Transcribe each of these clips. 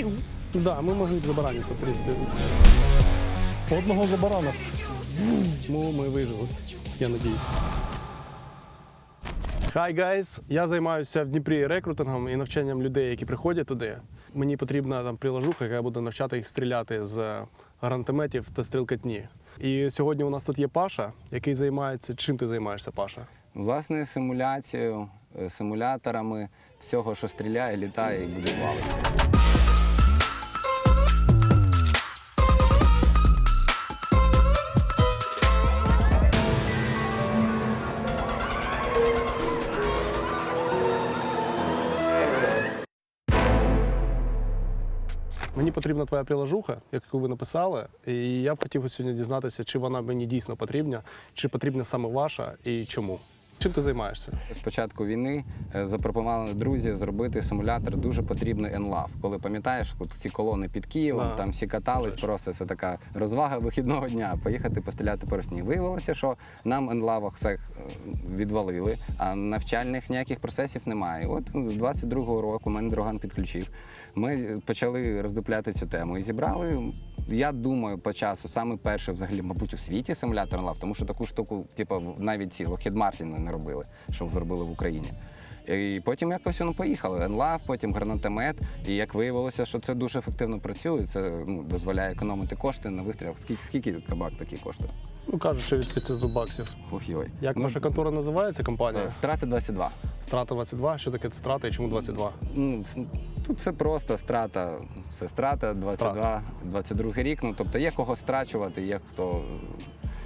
Пів. Да, ми могли б забаранитися, в принципі. Одного забарана. Тому ми вижили. Я надіюсь. Hi guys! Я займаюся в Дніпрі рекрутингом і навчанням людей, які приходять туди. Мені потрібна там приложуха, яка буде навчати їх стріляти з гранатометів та стрілкатні. І сьогодні у нас тут є Паша, який займається. Чим ти займаєшся, Паша? Власне, симуляцією, е, симуляторами всього, що стріляє, літає і буде плавати. Потрібна твоя приложуха, яку ви написали, і я б хотів сьогодні дізнатися, чи вона мені дійсно потрібна, чи потрібна саме ваша і чому. Чим ти займаєшся? З початку війни е, запропонували друзі зробити симулятор дуже потрібний енлав. Коли пам'ятаєш, от ці колони під Києвом, Да. там всі катались, просто це така розвага вихідного дня. Поїхати постріляти по росні. Виявилося, що нам енлавах це е, відвалили, а навчальних ніяких процесів немає. От з 22-го року мене друган підключив. Ми почали роздупляти цю тему і зібрали. Я думаю, по часу саме перше, взагалі, мабуть, у світі симулятор лав, тому що таку штуку, типу, навіть ці Lockheed Martin не робили, що зробили в Україні. І потім якось воно поїхало. Енлав, потім гранатомет. І як виявилося, що це дуже ефективно працює, це ну, дозволяє економити кошти на вистрілах. Скільки, скільки кабак такий коштує? Ну кажуть, що від 500 баксів. Ох-йой. Як ну, ваша контора називається компанія? е, Страти 22. Страта 22. Що таке страта і чому 22? Ну, тут все просто страта. Це страта 22, 22 рік. Ну тобто є кого страчувати, є хто.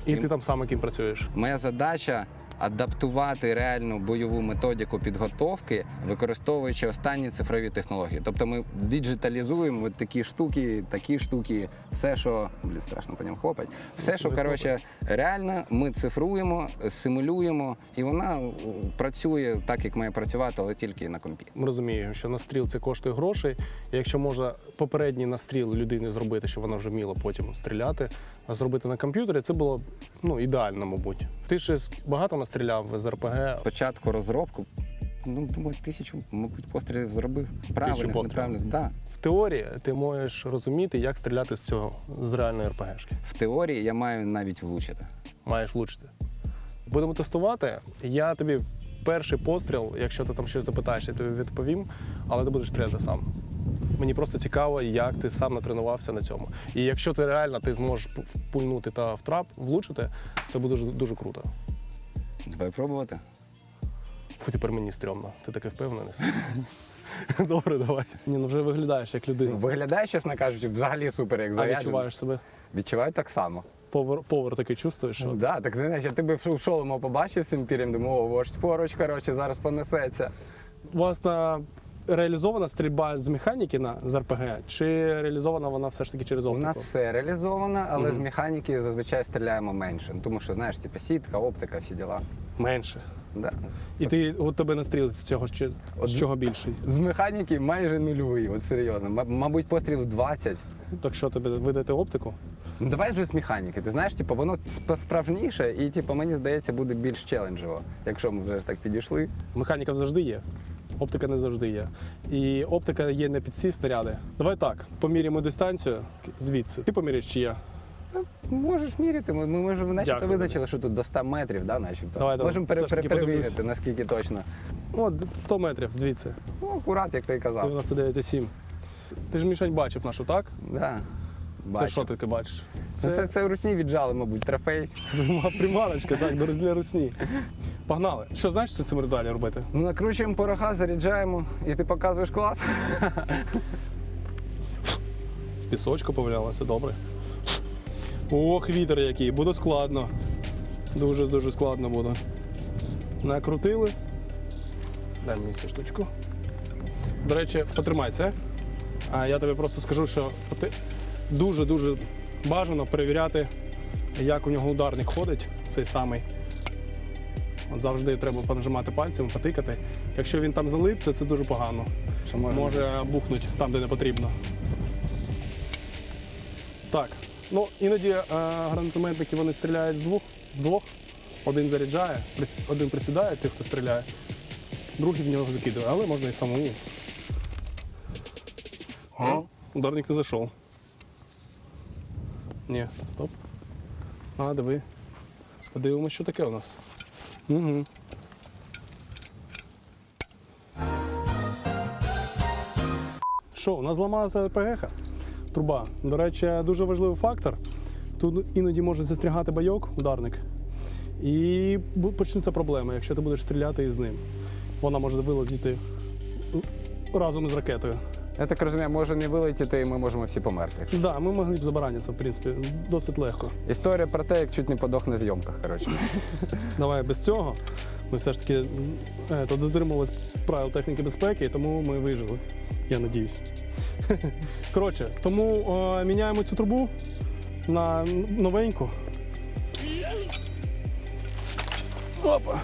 І ти там саме ким працюєш? Моя задача адаптувати реальну бойову методику підготовки, використовуючи останні цифрові технології. Тобто ми діджиталізуємо от такі штуки, такі штуки, все, що блін, страшно по ньому хлопать. Все, що коротше, реально, ми цифруємо, симулюємо, і вона працює так, як має працювати, але тільки на компі. Ми розуміємо, що настріл це коштує грошей. Якщо можна попередній настріл людини зробити, щоб вона вже вміла потім стріляти, зробити на комп'ютері, це було ну, ідеально, мабуть. Ти ще багато настріляв з РПГ. Початку розробку. Ну, думаю, тисячу, мабуть, пострілів зробив. Правильних, неправильних. Да. В теорії ти можеш розуміти, як стріляти з цього з реальної РПГшки. В теорії я маю навіть влучити. Маєш влучити. Будемо тестувати. Я тобі перший постріл, якщо ти там щось запитаєш, я тобі відповім, але ти будеш стріляти сам. Мені просто цікаво, як ти сам натренувався на цьому. І якщо ти реально ти зможеш п- впульнути та в трап, влучити, це буде дуже, дуже круто. Давай пробувати. Фу, тепер мені стрьомно. Ти такий впевнений? Добре, давай. Ні, ну вже виглядаєш як людина. Виглядає, чесно кажучи, взагалі супер, як А заряджений. відчуваєш себе. Відчуваю так само. Повер, повер такий чувствуєш, що Да, так знаєш, я тебе в шолому побачив з цим пір'ям, думаю, о, ваш поруч, коротше, зараз понесеться. у вас на реалізована стрільба з механіки на з РПГ, чи реалізована вона все ж таки через У оптику? нас все реалізовано, але з механіки зазвичай стріляємо менше. Ну, Тому що, знаєш, типу, сітка, оптика, всі діла. менше. Да. І ти от тебе настріл з цього чи з чого більший? З механіки майже нульовий, от серйозно. М- Мабуть, пострілів 20. Так що тобі видати оптику? Ну, давай вже з механіки. Ти знаєш, типу, воно сп- справжніше і, типу, мені здається, буде більш челенджево, якщо ми вже так підійшли. Механіка завжди є. Оптика не завжди є. І оптика є не під ці снаряди. Давай так, поміряємо дистанцію звідси. Ти поміряєш чи я? Можеш міряти. Ми, ми вже начебто Дякую. визначили, що тут до 100 метрів, да, начебто. Давай, давай. Можемо пере, Все ж таки пере- перевірити, наскільки точно. О, 100 метрів звідси. Ну, акурат, як ти і казав. 99,7. Ти ж мішень бачив нашу, так? Да. Це що ти таки бачиш? Це, це, це русні віджали, мабуть, трофей. приманочка, так, до для русні. Погнали. Що знаєш, що цим далі робити? Ну, накручуємо порога, заряджаємо, і ти показуєш клас. В пісочку повалялося, добре. Ох, вітер який, буде складно. Дуже-дуже складно буде. Накрутили. Дай мені цю штучку. До речі, потримай це. А я тобі просто скажу, що дуже-дуже бажано перевіряти, як у нього ударник ходить, цей самий. От завжди треба понажимати пальцем, потикати. Якщо він там залип, то це дуже погано. Що може? Може бухнути там, де не потрібно. Так. Ну, іноді е, гранатометники вони стріляють з двох, вдвох. Один заряджає, один присідає, тих, хто стріляє, другий в нього закидує, але можна і самому. Ударник не зайшов. Ні, стоп. А, диви. Подивимось, що таке у нас. Угу. Що, у нас зламалася ПГХ? Труба. До речі, дуже важливий фактор. Тут іноді може застрягати байок, ударник. І почнуться проблеми, якщо ти будеш стріляти із ним. Вона може вилетіти разом із ракетою. Я так розумію, може не вилетіти, і ми можемо всі померти. Так, да, ми могли б забаранитися, в принципі, досить легко. Історія про те, як чуть не подох на зйомках. Коротше. Давай без цього. Ми все ж таки м, е, то дотримувалися правил техніки безпеки, і тому ми вижили. Я надіюсь. Коротше, тому е, міняємо цю трубу на н- новеньку. Опа.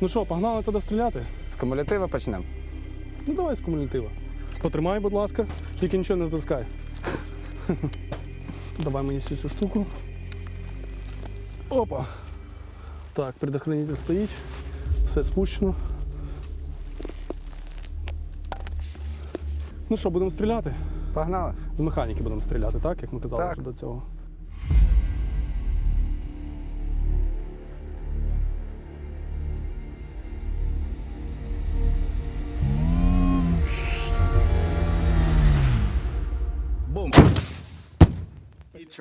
Ну що, погнали туди стріляти? З кумулятива почнемо. Ну давай з кумулятива. Потримай, будь ласка, тільки нічого не натискай. Давай мені всю цю штуку. Опа. Так, предохранитель стоїть. Все спущено. Ну що, будемо стріляти? Погнали. З механіки будемо стріляти, так? Як ми казали Так. вже до цього.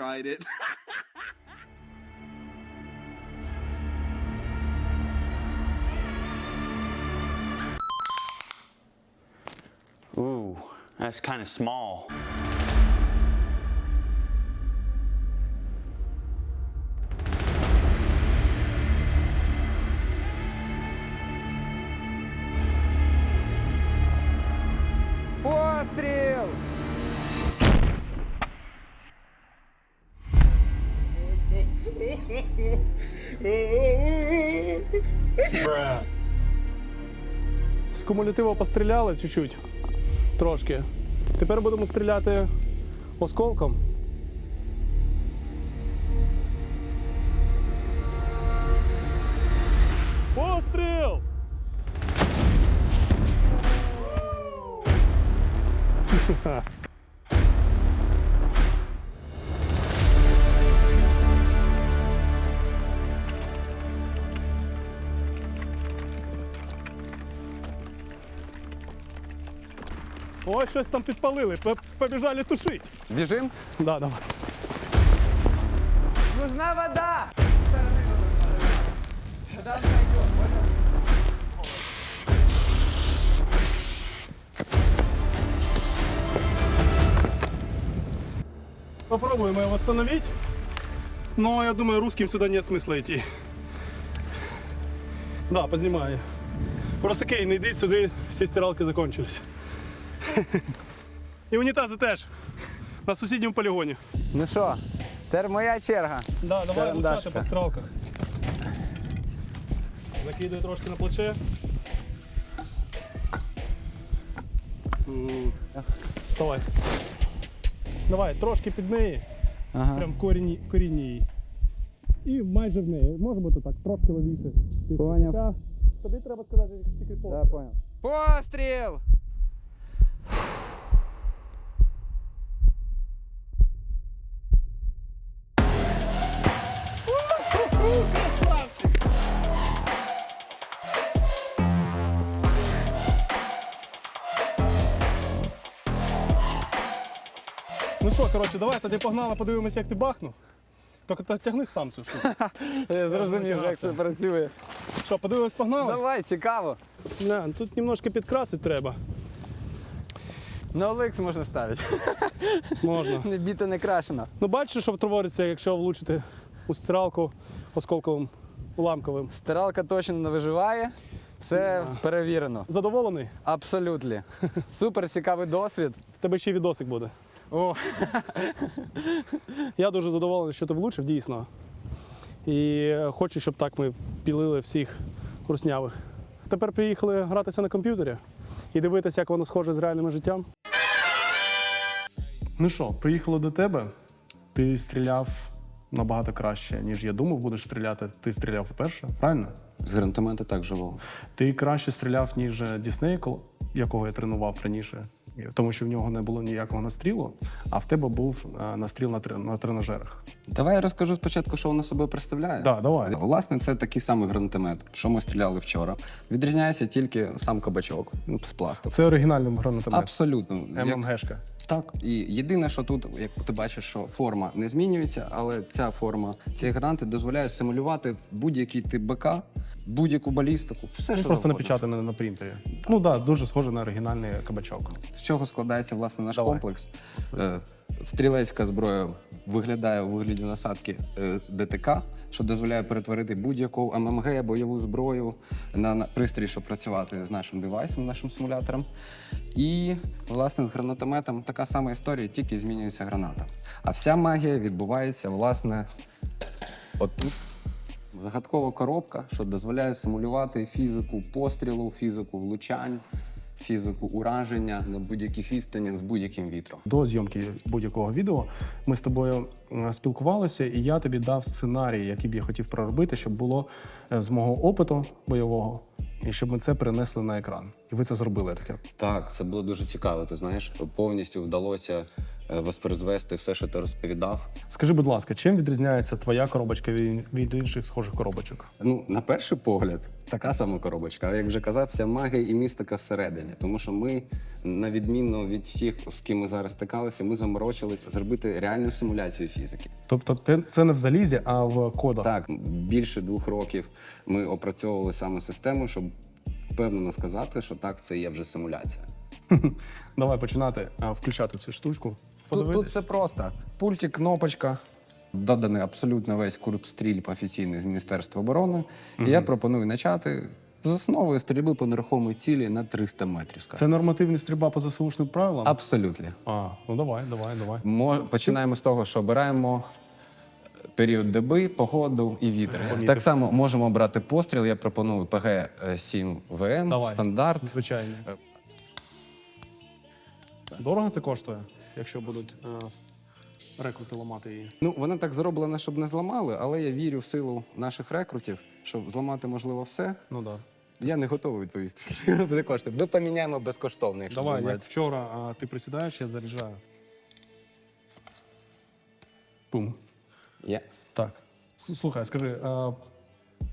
Tried it. Ooh, that's kind of small. З кумулятива постріляли чуть-чуть. Трошки. Тепер будемо стріляти осколком. Постріл! Ой, щось там підпалили. Побіжали тушить. Біжим? Да, давай. Нужна вода! Попробуем его восстановить. Но я думаю, русским сюда нет смысла идти. Да, познімаю. Просто Кей, не йди сюди, всі стиралки закончились. І унітази теж. На сусідньому полігоні. Ну що, тепер моя черга. Да, давай Карандашка. по стрелках. Закидую трошки на плече. Вставай. Давай, трошки під неї. Ага. Прям в корінні, в корінні її. І майже в неї. Може бути так, трошки левіше. Ти Поняв. Тобі треба сказати тільки по. Да, понял. Постріл! Коротше, давай тоді погнали, подивимося, як ти бахнув. Тільки тягни сам цю штуку. Я зрозумів, як це працює. Що, подивимось, погнали? Давай, цікаво. Не, тут немножко підкрасити треба. На OLX можна ставити. Можна. Не біта не крашена. Ну бачиш, що твориться, якщо влучити у стиралку осколковим уламковим. Стиралка точно не виживає. Це перевірено. Задоволений? Абсолютно. Супер цікавий досвід. В тебе ще й відосик буде. О, Я дуже задоволений, що ти влучив, дійсно. І хочу, щоб так ми пілили всіх руснявих. Тепер приїхали гратися на комп'ютері і дивитися, як воно схоже з реальним життям. Ну що, приїхали до тебе. Ти стріляв набагато краще, ніж я думав, будеш стріляти. Ти стріляв вперше, правильно? З гранатомета так живо. Ти краще стріляв, ніж Дісней, якого я тренував раніше. Тому що в нього не було ніякого настрілу, а в тебе був е, настріл на, на тренажерах. Давай я розкажу спочатку, що воно себе представляє. Да, давай. Власне, це такий самий гранатомет, що ми стріляли вчора. Відрізняється тільки сам кабачок ну, з пластику. Це оригінальний гранатомет. Абсолютно. ММГшка. Так, і єдине, що тут, як ти бачиш, що форма не змінюється, але ця форма цієї гранати дозволяє симулювати будь-який тип БК, будь-яку балістику, все Ну, що просто завгодно. напечатане на принтері. Ну так, да, дуже схоже на оригінальний кабачок. З чого складається власне наш Давай. комплекс? Е, Стрілецька зброя виглядає у вигляді насадки е, ДТК, що дозволяє перетворити будь-яку ММГ, бойову зброю на, на пристрій, щоб працювати з нашим девайсом, нашим симулятором. І власне з гранатометом така сама історія, тільки змінюється граната. А вся магія відбувається власне отут. Загадкова коробка, що дозволяє симулювати фізику пострілу, фізику влучань, фізику ураження на будь-яких відстанях з будь-яким вітром. До зйомки будь-якого відео ми з тобою е, спілкувалися, і я тобі дав сценарій, який б я хотів проробити, щоб було е, з мого опиту бойового, і щоб ми це перенесли на екран. І ви це зробили таке. Так, це було дуже цікаво. Ти знаєш, повністю вдалося воспроизвести все, що ти розповідав. Скажи, будь ласка, чим відрізняється твоя коробочка від, інших схожих коробочок? Ну, на перший погляд, така сама коробочка. А як вже казав, вся магія і містика всередині. Тому що ми, на відміну від всіх, з ким ми зараз стикалися, ми заморочилися зробити реальну симуляцію фізики. Тобто, це не в залізі, а в кодах. Так, більше двох років ми опрацьовували саме систему, щоб впевнено сказати, що так, це є вже симуляція. Давай починати а, включати цю штучку. Тут, тут Подивитись. все просто. Пультик, кнопочка. Доданий абсолютно весь курс стрільб офіційний з Міністерства оборони. І я пропоную почати з основою стрільби по нерухомій цілі на 300 метрів. скажімо. Це нормативна стрільба по ЗСУшним правилам? Абсолютно. А, ну давай, давай, давай. Мо- Починаємо з того, що обираємо період доби, погоду і вітер. Так само можемо обрати постріл. Я пропоную ПГ-7 ВМ, Давай. стандарт. Звичайно. Дорого це коштує, якщо будуть е, рекрути ламати її. Ну, вона так зроблена, щоб не зламали, але я вірю в силу наших рекрутів, щоб зламати можливо все. Ну так. Да. Я не готовий відповісти. Буде коштує. Ми поміняємо безкоштовно, якщо Давай, як вчора а, ти присідаєш, я заряджаю. Пум. Є. Так. Слухай, скажи, а,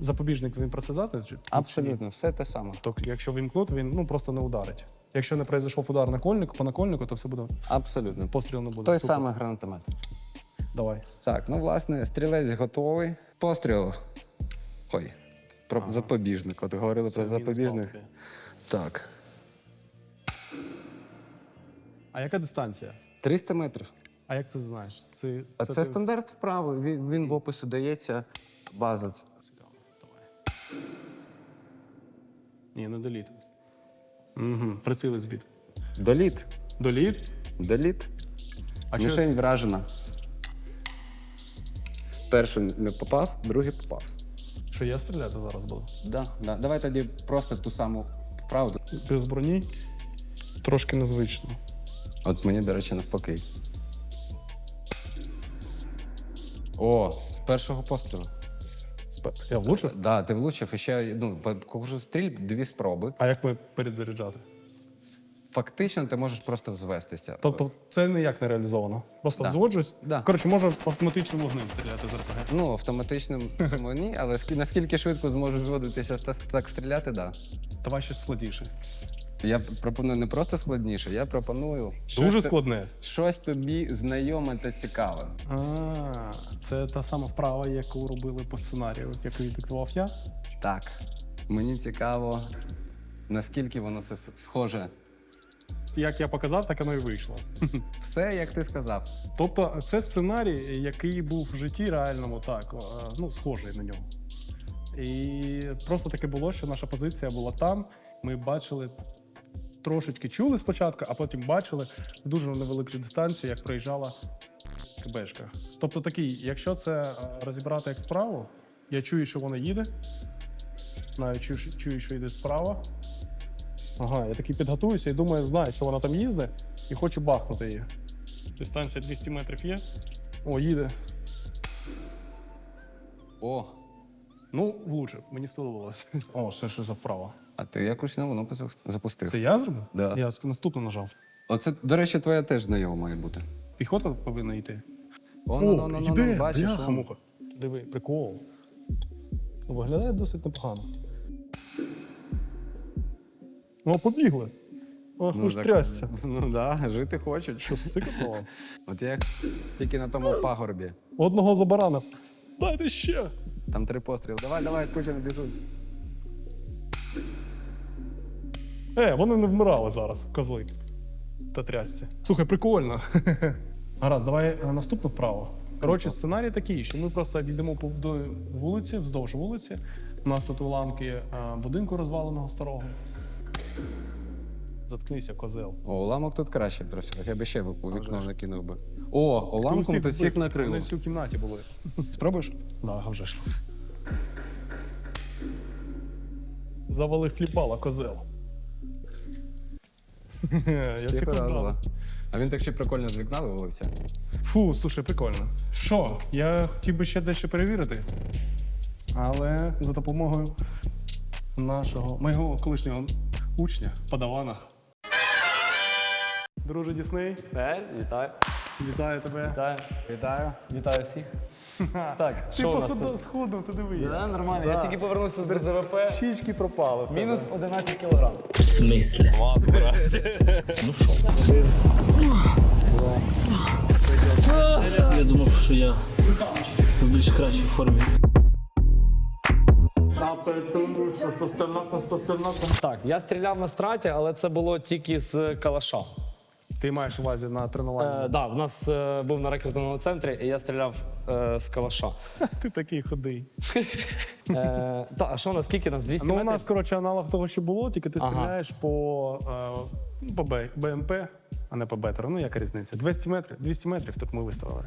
запобіжник він працювати? Чи? Абсолютно, все те саме. Тобто, якщо вимкнути, він ну, просто не ударить. Якщо не пройшов удар на кольнику, по накольнику, то все буде Абсолютно. постріл не буде. Той Супер. самий гранатомет. Давай. Так, ну власне, стрілець готовий. Постріл. Ой, про запобіжник. От говорили про запобіжник. палки. Так. А яка дистанція? 300 метрів. А як це знаєш? Це, А це, ти- стандарт вправи. Він, він в описі дається. База. Ні, не доліт. Угу. Приціли збіт. Доліт. Доліт? Доліт. А Мішень вражена. Перший не попав, другий попав. Що я стріляти зараз буду? Да, да. Давай тоді просто ту саму вправу. Без броні? Трошки незвично. От мені, до речі, навпаки. О, з першого пострілу. Я влучив? Да, ти влучив і ще ну, по кожну стрільб дві спроби. А як ми перезаряджати? Фактично, ти можеш просто взвестися. Тобто це ніяк не реалізовано. Просто Да. взводжусь. Да. Коротше, можу автоматичним вогнем стріляти з РПГ. Ну, автоматичним тому ні, але наскільки швидко зможеш зводитися так стріляти, да. Давай щось складніше. Я пропоную не просто складніше, я пропоную Дуже щось, складне. щось тобі знайоме та цікаве. А, це та сама вправа, яку робили по сценарію, який диктував я. Так. Мені цікаво, наскільки воно с- схоже. Як я показав, так воно і вийшло. Все, як ти сказав. Тобто, це сценарій, який був в житті реальному, так, е, ну, схожий на нього. І просто таке було, що наша позиція була там. Ми бачили, трошечки чули спочатку, а потім бачили в дуже невелику дистанцію, як проїжджала КБшка. Тобто такий, якщо це е, розібрати як справу, я чую, що вона їде. Навіть чую, що- чую, що йде справа. Ага, я такий підготуюся і думаю, знаю, що вона там їздить, і хочу бахнути її. Дистанція 200 метрів є. О, їде. О, Ну, влучив, мені сподобалось. О, ще що за вправа. А ти якось новину позав- запустив. Це я зробив? Да. Я наступно нажав. Оце, до речі, твоя теж знайома має бути. Піхота повинна йти. О, ну, ну, ну, ну, ну, бачиш, бляха, муха. Диви, прикол. Виглядає досить непогано. О, побігли. Ах, ну, ж так, трясся. Ну так, да, жити хочуть. Що сикотало? От як тільки на тому пагорбі. Одного забаранив. Дайте ще. Там три постріли. Давай, давай, куча не біжуть. Е, вони не вмирали зараз, козли. Та трясці. Слухай, прикольно. Гаразд, давай е, наступну вправо. Коротше, сценарій такий, що ми просто йдемо по вулиці, вздовж вулиці. У нас тут уламки е, будинку розваленого старого. Заткнися, козел. О, уламок тут краще просив. Я би ще у вікно накинув би. О, уламком тут всіх накрило. Вони всі в кімнаті були. Спробуєш? Да, вже ж. Завали хлібала, козел. Я обрав. А він так ще прикольно з вікна вивалився. Фу, слушай, прикольно. Що? Я хотів би ще дещо перевірити. Але за допомогою нашого, моєго колишнього учня, подавана. Друже Дісней, Е, вітаю. вітаю тебе. Вітаю. Вітаю. Вітаю всіх. Так, що у нас походу тут? ти диви. Да, нормально. Я тільки повернувся з БЗВП. Щічки пропали. в тебе. Мінус 11 кілограм. В смислі? Я думав, що я в більш кращій формі. Так, я стріляв на страті, але це було тільки з калаша. Ти маєш увазі на тренуванні. Е, да, в нас е, був на рекрутинговому центрі, і я стріляв е, з калаша. Ти такий худий. Е, та, а що у нас, скільки нас? 200 Ну, у метрів? нас, коротше, аналог того, що було, тільки ти Ага. стріляєш по, е, ну, по Б- БМП, а не по бетеру. Ну, яка різниця? 200 метрів, 200 метрів тут ми виставили.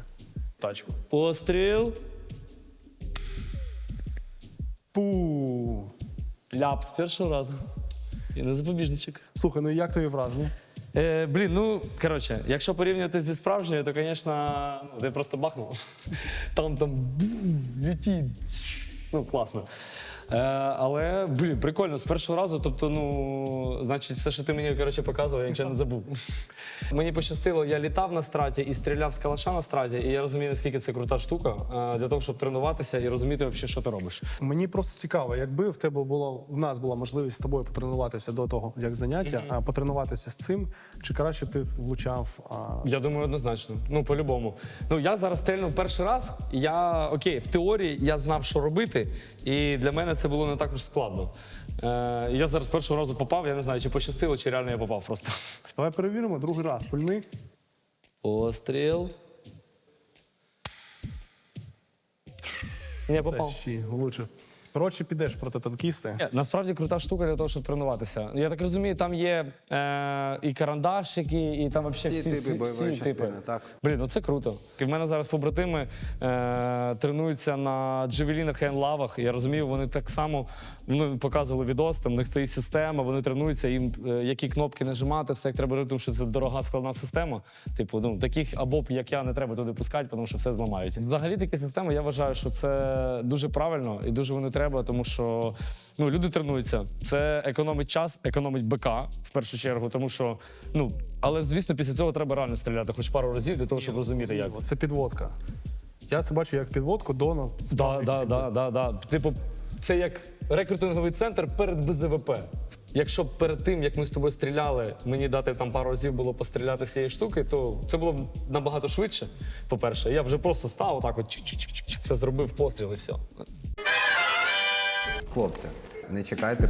Тачку. Постріл. Пу. Ляп з першого разу. І не запобіжничок. Слухай, ну як тобі враження? Е, блін, ну коротше, якщо порівняти зі справжньою, то, звісно, ну, ти просто бахнув. Там там літіть. Ну, класно. Е, але, блін, прикольно, з першого разу, тобто, ну, значить, все, що ти мені коротше, показував, я нічого не забув. Мені пощастило, я літав на страті і стріляв з калаша на страті, і я розумію, наскільки це крута штука е, для того, щоб тренуватися і розуміти, взагалі, що ти робиш. Мені просто цікаво, якби в тебе було в нас була можливість з тобою потренуватися до того, як заняття, а потренуватися з цим, чи краще ти влучав а, Я думаю, однозначно. Ну, по-любому. Ну, я зараз стрельнув перший раз. Я окей, в теорії я знав, що робити, і для мене це було не так уж складно. Е, я зараз першого разу попав, я не знаю, чи пощастило, чи реально я попав просто. Давай перевіримо другий раз. Пульни. Постріл. Не попав. Ще влучив. Коротше, підеш проти танкіста. Ні, Насправді крута штука для того, щоб тренуватися. Я так розумію, там є е, і карандашики, і там взагалі Всі всі, типи бойової всі типи. так. Блін, ну це круто. І в мене зараз побратими е, тренуються на джевелінах і енлавах. Я розумію, вони так само ну, показували відос, там в них стоїть система, вони тренуються, їм е, які кнопки нажимати, все як треба робити, тому що це дорога складна система. Типу, ну таких або як я не треба туди пускати, тому що все зламають. Взагалі такі системи, я вважаю, що це дуже правильно і дуже воно треба, тому що ну, люди тренуються. Це економить час, економить БК в першу чергу, тому що ну. Але звісно, після цього треба реально стріляти, хоч пару разів для того, щоб розуміти, як. Це підводка. Я це бачу як підводку до Да, да, да, да, да. Типу, це як рекрутинговий центр перед БЗВП. Якщо б перед тим, як ми з тобою стріляли, мені дати там пару разів було постріляти з цієї штуки, то це було б набагато швидше. По-перше, я вже просто став отак, от все зробив постріл і все. Хлопці, не чекайте,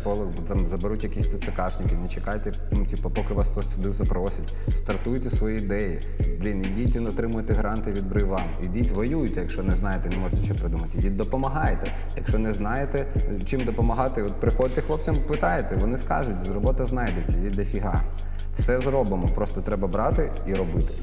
там заберуть якісь ТЦКшники, не чекайте, ну, типу, поки вас хтось сюди запросить. Стартуйте свої ідеї. Блін, ідіть і отримуйте гранти від Брейвам. Ідіть воюйте, якщо не знаєте, не можете що придумати. Ідіть допомагайте. Якщо не знаєте, чим допомагати, от приходьте хлопцям, питайте, вони скажуть, робота знайдеться, є дофіга. Все зробимо, просто треба брати і робити.